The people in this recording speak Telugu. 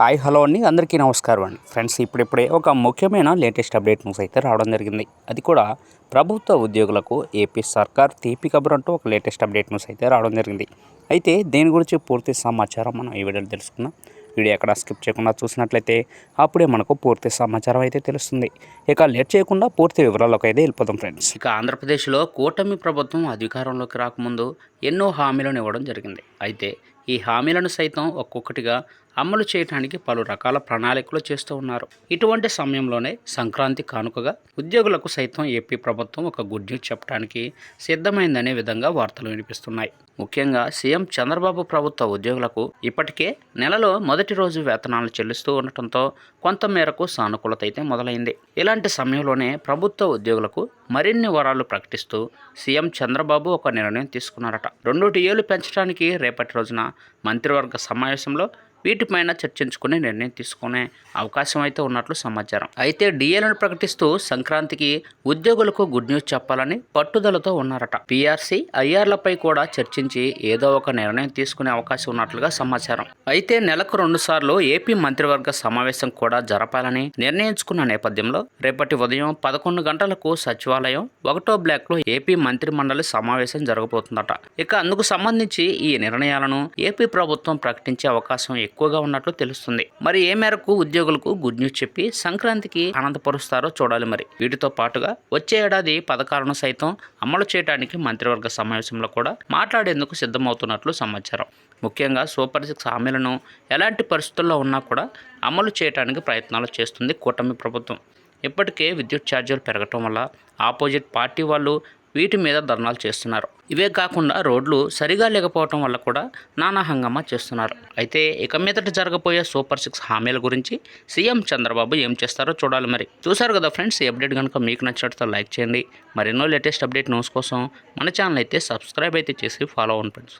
హాయ్ హలో అండి. అందరికీ నమస్కారం అండి. ఫ్రెండ్స్ ఇప్పుడిప్పుడే ఒక ముఖ్యమైన లేటెస్ట్ అప్డేట్ న్యూస్ అయితే రావడం జరిగింది. అది కూడా ప్రభుత్వ ఉద్యోగులకు ఏపీ సర్కార్ తీపి కబురు అంటూ ఒక లేటెస్ట్ అప్డేట్ న్యూస్ అయితే రావడం జరిగింది. అయితే దేని గురించి పూర్తి సమాచారం మనం ఈ వీడియోలో తెలుసుకున్నాం వీడియో ఎక్కడ స్కిప్ చేయకుండా చూసినట్లయితే అప్పుడే మనకు పూర్తి సమాచారం అయితే తెలుస్తుంది. ఇక లేట్ చేయకుండా పూర్తి వివరాలకు అయితే వెళ్ళిపోతాం ఫ్రెండ్స్. ఇక ఆంధ్రప్రదేశ్లో కూటమి ప్రభుత్వం అధికారంలోకి రాకముందు ఎన్నో హామీలను ఇవ్వడం జరిగింది. అయితే ఈ హామీలను సైతం ఒక్కొక్కటిగా అమలు చేయడానికి పలు రకాల ప్రణాళికలు చేస్తూ ఉన్నారు. ఇటువంటి సమయంలోనే సంక్రాంతి కానుకగా ఉద్యోగులకు సైతం ఏపీ ప్రభుత్వం ఒక గుడ్ న్యూస్ చెప్పడానికి సిద్ధమైందనే విధంగా వార్తలు వినిపిస్తున్నాయి. ముఖ్యంగా సీఎం చంద్రబాబు ప్రభుత్వ ఉద్యోగులకు ఇప్పటికే నెలలో మొదటి రోజు వేతనాలు చెల్లిస్తూ ఉండటంతో కొంత మేరకు సానుకూలత అయితే మొదలైంది. ఇలాంటి ఇలాంటి సమయంలోనే ప్రభుత్వ ఉద్యోగులకు మరిన్ని వరాలు ప్రకటిస్తూ సీఎం చంద్రబాబు ఒక నిర్ణయం తీసుకున్నారట. రెండు టీఏలు పెంచడానికి రేపటి రోజున మంత్రివర్గ సమావేశంలో వీటిపైన చర్చించుకునే నిర్ణయం తీసుకునే అవకాశం అయితే ఉన్నట్లు సమాచారం. అయితే డిఏలను ప్రకటిస్తూ సంక్రాంతికి ఉద్యోగులకు గుడ్ న్యూస్ చెప్పాలని పట్టుదలతో ఉన్నారట. పీఆర్సీ ఐఆర్లపై కూడా చర్చించి ఏదో ఒక నిర్ణయం తీసుకునే అవకాశం ఉన్నట్లుగా సమాచారం. అయితే నెలకు రెండు సార్లు ఏపీ మంత్రివర్గ సమావేశం కూడా జరపాలని నిర్ణయించుకున్న నేపథ్యంలో రేపటి ఉదయం పదకొండు గంటలకు సచివాలయం ఒకటో బ్లాక్లో ఏపీ మంత్రి మండలి సమావేశం జరగబోతుందట. ఇక అందుకు సంబంధించి ఈ నిర్ణయాలను ఏపీ ప్రభుత్వం ప్రకటించే అవకాశం ఎక్కువగా ఉన్నట్లు తెలుస్తుంది. మరి ఏ మేరకు ఉద్యోగులకు గుడ్ న్యూస్ చెప్పి సంక్రాంతికి ఆనందపరుస్తారో చూడాలి మరి. వీటితో పాటుగా వచ్చే ఏడాది పథకాలను సైతం అమలు చేయడానికి మంత్రివర్గ సమావేశంలో కూడా మాట్లాడేందుకు సిద్ధమవుతున్నట్లు సమాచారం. ముఖ్యంగా సూపర్ సిక్స్ హామీలను ఎలాంటి పరిస్థితుల్లో ఉన్నా కూడా అమలు చేయడానికి ప్రయత్నాలు చేస్తుంది కూటమి ప్రభుత్వం. ఇప్పటికే విద్యుత్ ఛార్జీలు పెరగటం వల్ల ఆపోజిట్ పార్టీ వాళ్ళు వీటి మీద ధర్నాలు చేస్తున్నారు. ఇవే కాకుండా రోడ్లు సరిగా లేకపోవటం వల్ల కూడా నానా హంగామా చేస్తున్నారు. అయితే ఇక మీదట జరగబోయే సూపర్ సిక్స్ హామీల గురించి సీఎం చంద్రబాబు ఏం చేస్తారో చూడాలి మరి. చూసారు కదా ఫ్రెండ్స్ ఈ అప్డేట్ కనుక మీకు నచ్చినట్లయితే లైక్ చేయండి. మరెన్నో లేటెస్ట్ అప్డేట్ న్యూస్ కోసం మన ఛానల్ అయితే సబ్స్క్రైబ్ అయితే చేసి ఫాలో అవ్వండి ఫ్రెండ్స్.